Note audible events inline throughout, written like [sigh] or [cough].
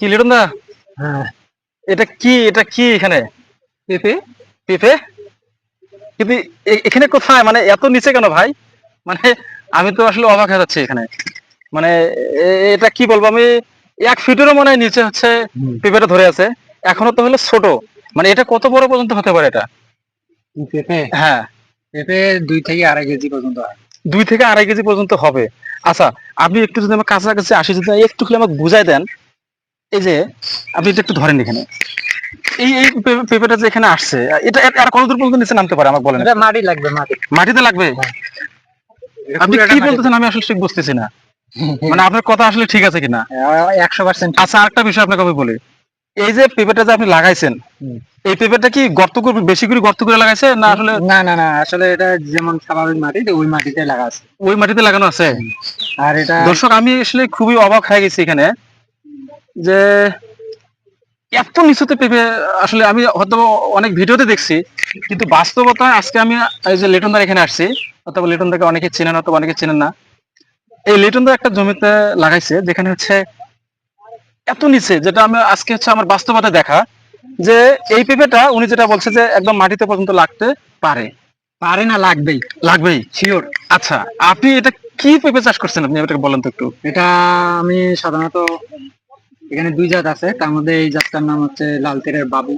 কি লিটন দা? হ্যাঁ। এটা কি এটা কি এখানে? পেঁপে। পেঁপে? কিন্তু এখানে কোথায়? মানে এত নিচে কেন ভাই? মানে আমি তো আসলে অবাক হয়ে যাচ্ছি এখানে। মানে এটা কি বলব? আমি এক ফিটেরও মনে হয় নিচে হচ্ছে পেঁপেটা ধরে আছে। এখনও তো হলো ছোট। মানে এটা কত বড় পর্যন্ত হতে পারে এটা? পেঁপে? হ্যাঁ। পেঁপে দুই থেকে আড়াই কেজি পর্যন্ত হয়। দুই থেকে আড়াই কেজি পর্যন্ত হবে। আচ্ছা আপনি একটু যদি আমার কাছাকাছি আসি যদি একটু খালি আমাকে বুঝাই দেন এই যে আপনি এটা একটু ধরেন এখানে। এই এই পে- পেঁপেটা যে এখানে আসছে এটা এর- আর কতদূর পর্যন্ত নিচে নামতে পারে আমাকে বলেন এটা মাটি লাগবে মাটি। মাটিতে লাগবে? আপনি কি বলতেছেন আমি আসলে ঠিক বুঝতেছি না। [laughs] মানে আপনার কথা আসলে ঠিক আছে কিনা? একশো পার্সেন্ট আচ্ছা আরেকটা বিষয় আপনাকে আমি বলি। এই যে পেঁপেটা যে আপনি লাগাইছেন এই পেঁপেটা কি গর্ত করে বেশি করে গর্ত করে লাগাইছে না আসলে না না না আসলে এটা যেমন স্বাভাবিক মাটি তো ওই মাটিতে লাগা আছে ওই মাটিতে লাগানো আছে? আর এটা দর্শক আমি আসলে খুবই অবাক হয়ে গেছি এখানে। যে এত নিচুতে পেঁপে আসলে আমি হয়তো অনেক ভিডিওতে দেখছি কিন্তু বাস্তবতায় আজকে আমি এই যে লিটনদার এখানে আসছি অথবা লিটনদাকে অনেকে চেনেন অথবা অনেকে চেনেন না এই লিটনদা একটা জমিতে লাগাইছে যেখানে হচ্ছে এত নিচে যেটা আমি আজকে হচ্ছে আমার বাস্তবতা দেখা যে এই পেঁপেটা উনি যেটা বলছে যে একদম মাটিতে পর্যন্ত লাগতে পারে। পারে না লাগবেই। লাগবেই? শিওর আচ্ছা আপনি এটা কি পেঁপে চাষ করছেন? আপনি এটাকে বলেন তো একটু। এটা আমি সাধারণত এখানে দুই জাত আছে তার মধ্যে এই জাতটার নাম হচ্ছে লাল তীরের বাবু।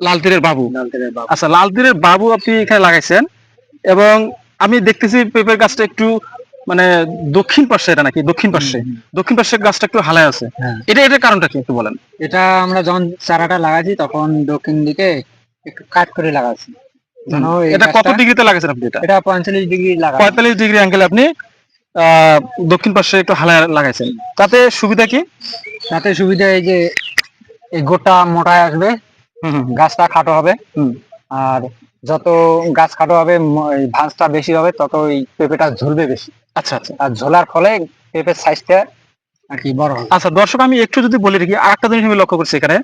লাল তীরের বাবু? লাল তীরের বাবু। আচ্ছা লাল তীরের বাবু আপনি এখানে লাগাইছেন এবং আমি দেখতেছি পেঁপের গাছটা একটু মানে দক্ষিণ পাশে এটা নাকি? দক্ষিণ পাশে দক্ষিণ পাশে গাছটা একটু হালায় আছে। হ্যাঁ। এটা এটার কারণটা কি একটু বলেন। এটা আমরা যখন চারাটা লাগাচ্ছি তখন দক্ষিণ দিকে একটু কাট করে লাগাচ্ছি যেন এটা কত ডিগ্রিতে লাগাইছেন আপনি এটা? এটা পঁয়তাল্লিশ ডিগ্রি লাগা পঁয়তাল্লিশ ডিগ্রি অ্যাঙ্গেলে আপনি আহ, দক্ষিণ পাশে একটু হালায় লাগাইছেন। তাতে সুবিধা কি? তাতে সুবিধা এই যে এই গোটা মোটায় আসবে। গাছটা খাটো হবে। আর যত গাছ খাটো হবে ভাঁজটা বেশি হবে তত এই পেঁপেটা ঝুলবে বেশি। আচ্ছা আচ্ছা। আর ঝোলার ফলে পেঁপের সাইজটা আর কি বড় হবে। আচ্ছা দর্শক আমি একটু যদি বলে রাখি আরেকটা জিনিস আমি লক্ষ্য করছি এখানে।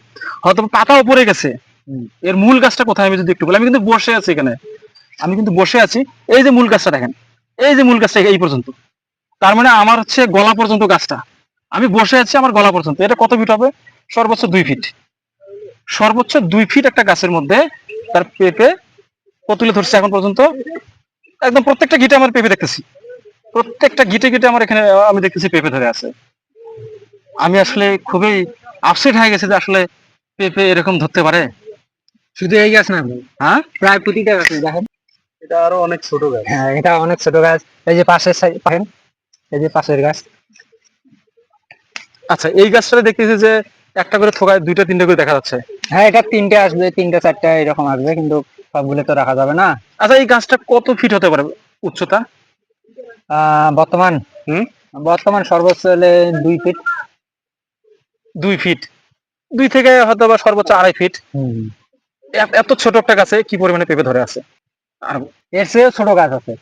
হয়তো পাতা উপরে গেছে। এর মূল গাছটা কোথায় আমি যদি একটু বলি? আমি কিন্তু বসে আছি এখানে। আমি কিন্তু বসে আছি। এই যে মূল গাছটা দেখেন এই যে মূল গাছটা এই পর্যন্ত। তার মানে আমার হচ্ছে গলা পর্যন্ত গাছটা। আমি বসে আছি আমার গলা পর্যন্ত। এটা কত ফিট হবে? সর্বোচ্চ দুই ফিট সর্বোচ্চ দুই ফিট একটা গাছের মধ্যে তার পেঁপে কতুলে ধরছে এখন পর্যন্ত? একদম প্রত্যেকটা গিটে আমার পেঁপে দেখতেছি। প্রত্যেকটা গিটে গিটে আমার এখানে আমি দেখতেছি পেঁপে ধরে আছে। আমি আসলে খুবই আপসেট হয়ে গেছে যে আসলে পেঁপে এরকম ধরতে পারে। শুধু এই গাছ না হ্যাঁ? প্রায় প্রতিটা গাছ দেখেন। এটা আরও অনেক ছোট গাছ। হ্যাঁ এটা অনেক ছোট গাছ। এই যে পাশের এই যে পাশের গাছ। আচ্ছা এই গাছটা দেখতেছি যে একটা করে থোকায় দুইটা তিনটা করে দেখা যাচ্ছে। হ্যাঁ এটা তিনটে আসবে তিনটে চারটে এরকম আসবে কিন্তু সবগুলো তো রাখা যাবে না। আচ্ছা এই গাছটা কত ফিট হতে পারে উচ্চতা? বর্তমান? হুম? বর্তমান সর্বোচ্চ হলে দুই ফিট। দুই ফিট। দুই থেকে হয়তো বা সর্বোচ্চ আড়াই ফিট। এত ছোট একটা গাছে কি পরিমাণে পেঁপে ধরে আছে? আর এর চেয়েও ছোট গাছ আছে।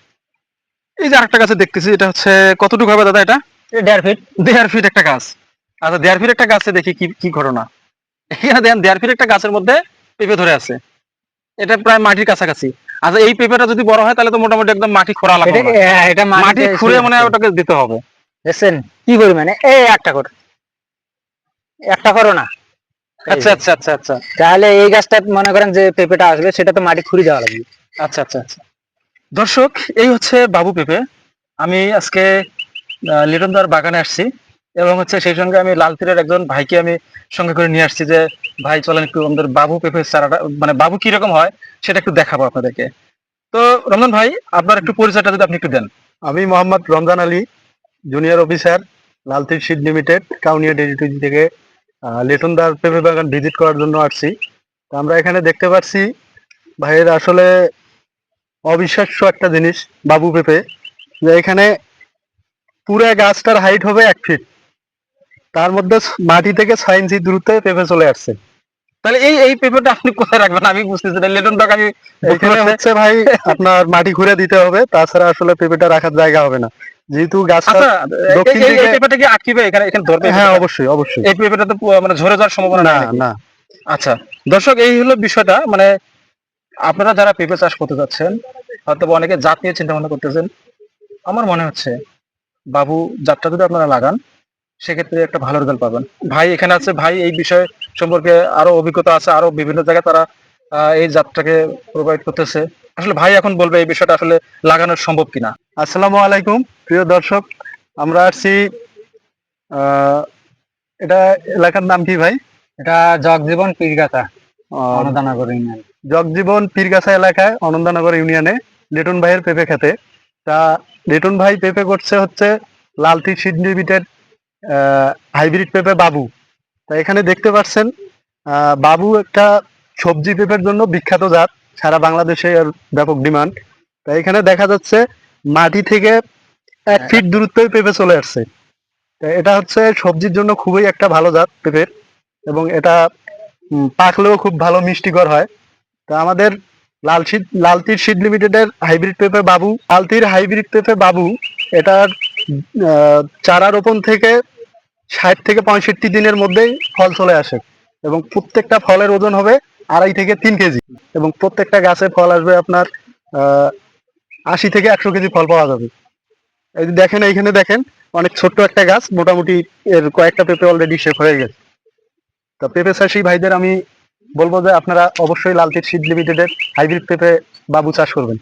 এই যে আরেকটা গাছে দেখতেছি এটা হচ্ছে কতটুকু হবে দাদা এটা এটা? দেড় ফিট। দেড় ফিট একটা গাছ। আচ্ছা ফিট একটা গাছে দেখি কি কি ঘটনা। এখানে দেখেন ফিট একটা গাছের মধ্যে পেঁপে ধরে আছে। এটা প্রায় মাটির কাছাকাছি। আচ্ছা এই পেঁপেটা যদি বড় হয় তাহলে তো মোটামুটি একদম মাটি খোঁড়া লাগবে হ্যাঁ, এটা মাটি খুঁড়ে মনে হয়। ওটাকে দিতে হবে। দেখছেন? কি পরিমাণে এই একটা কর। একটা করো না। আচ্ছা আচ্ছা আচ্ছা আচ্ছা। তাহলে এই গাছটা মনে করেন যে পেঁপেটা আসবে সেটা তো মাটি খুঁড়ে যাওয়া লাগবে। আচ্ছা আচ্ছা আচ্ছা। দর্শক এই হচ্ছে বাবু পেঁপে। আমি আজকে লিটনদার বাগানে আসছি। এবং হচ্ছে সেই সঙ্গে আমি লালতিরের একজন ভাইকে আমি সঙ্গে করে নিয়ে আসছি যে, ভাই, চলেন একটু আমাদের বাবু পেঁপে চারাটা মানে বাবু কীরকম হয় সেটা একটু দেখাবো আপনাদেরকে। তো রমজান ভাই, আপনার একটু পরিচয়টা যদি আপনি একটু দেন। আমি Mohammad Ramzan Ali, junior officer, Lalteer seed limited, Kaunia territory থেকে লেটনদার পেঁপে বাগান ভিজিট করার জন্য আসছি। তো আমরা এখানে দেখতে পাচ্ছি, ভাইয়ের আসলে অবিশ্বাস্য একটা জিনিস, বাবু পেঁপে। যে এখানে পুরো গাছটার হাইট হবে এক ফিট তার মধ্যে মাটি থেকে ছয় ইঞ্চি দূরত্বে পেঁপে চলে আসছে। তাহলে এই এই পেঁপেটা আপনি কোথায় রাখবেন? আমি বুঝতেছি না লেটন দাকে আমি এখানে হচ্ছে ভাই আপনার মাটি ঘুরে দিতে হবে তাছাড়া আসলে পেঁপেটা রাখার জায়গা হবে না। যেহেতু গাছটা আচ্ছা দক্ষিণ এই- এই- এই পেঁপেটা কি আটকিবে এখানে এখানে ধরবে হ্যাঁ অবশ্যই অবশ্যই। এই পেঁপেটা তো মানে ঝরে যাওয়ার সম্ভাবনা না না। আচ্ছা দর্শক এই হলো বিষয়টা। মানে আপনারা যারা পেঁপে চাষ করতে যাচ্ছেন হয়তো অনেকে জাত নিয়ে চিন্তা ভাবনা করতেছেন। আমার মনে হচ্ছে বাবু জাতটা যদি আপনারা লাগান সেক্ষেত্রে একটা ভালো রেজাল্ট পাবেন। ভাই এখানে আছে ভাই এই বিষয় সম্পর্কে আরও অভিজ্ঞতা আছে আরও বিভিন্ন জায়গায় তারা এই জাতটাকে প্রোভাইড করতেছে। আসলে ভাই এখন বলবে এই বিষয়টা আসলে লাগানো সম্ভব কিনা। আসসালামু আলাইকুম প্রিয় দর্শক আমরা আসছি এটা এলাকার নাম কি ভাই? এটা জগজীবন পীরগাছা আহ, অনুদানগর ইউনিয়ন। জগজীবন পীরগাছা এলাকায় অনন্দানগর ইউনিয়নে লিটন ভাইয়ের পেঁপে খেতে। তা লিটন ভাই পেঁপে করছে হচ্ছে লালতি সিড লিমিটেড হাইব্রিড পেঁপে বাবু। তা এখানে দেখতে পাচ্ছেন বাবু একটা সবজি পেঁপের জন্য বিখ্যাত জাত সারা বাংলাদেশে এর ব্যাপক ডিমান্ড তা এখানে দেখা যাচ্ছে মাটি থেকে এক ফিট দূরত্বই পেঁপে চলে আসছে। তা এটা হচ্ছে সবজির জন্য খুবই একটা ভালো জাত পেঁপের এবং এটা পাকলেও খুব ভালো মিষ্টিকর হয়। তা আমাদের লাল শীত লালতির সিড লিমিটেডের হাইব্রিড পেঁপে বাবু লালতির হাইব্রিড পেঁপে বাবু এটার চারা রোপণ থেকে ষাট থেকে পঁয়ষট্টি দিনের মধ্যেই ফল চলে আসে এবং প্রত্যেকটা ফলের ওজন হবে আড়াই থেকে তিন কেজি এবং প্রত্যেকটা গাছে ফল আসবে আপনার আশি থেকে একশো কেজি ফল পাওয়া যাবে। এই দেখেন, এইখানে দেখেন, অনেক ছোট্ট একটা গাছ, মোটামুটি এর কয়েকটা পেঁপে অলরেডি শেষ হয়ে গেছে। তা পেঁপে চাষি ভাইদের আমি বলব যে আপনারা অবশ্যই লালতির সিড লিমিটেডের হাইব্রিড পেঁপে বাবু চাষ করবেন।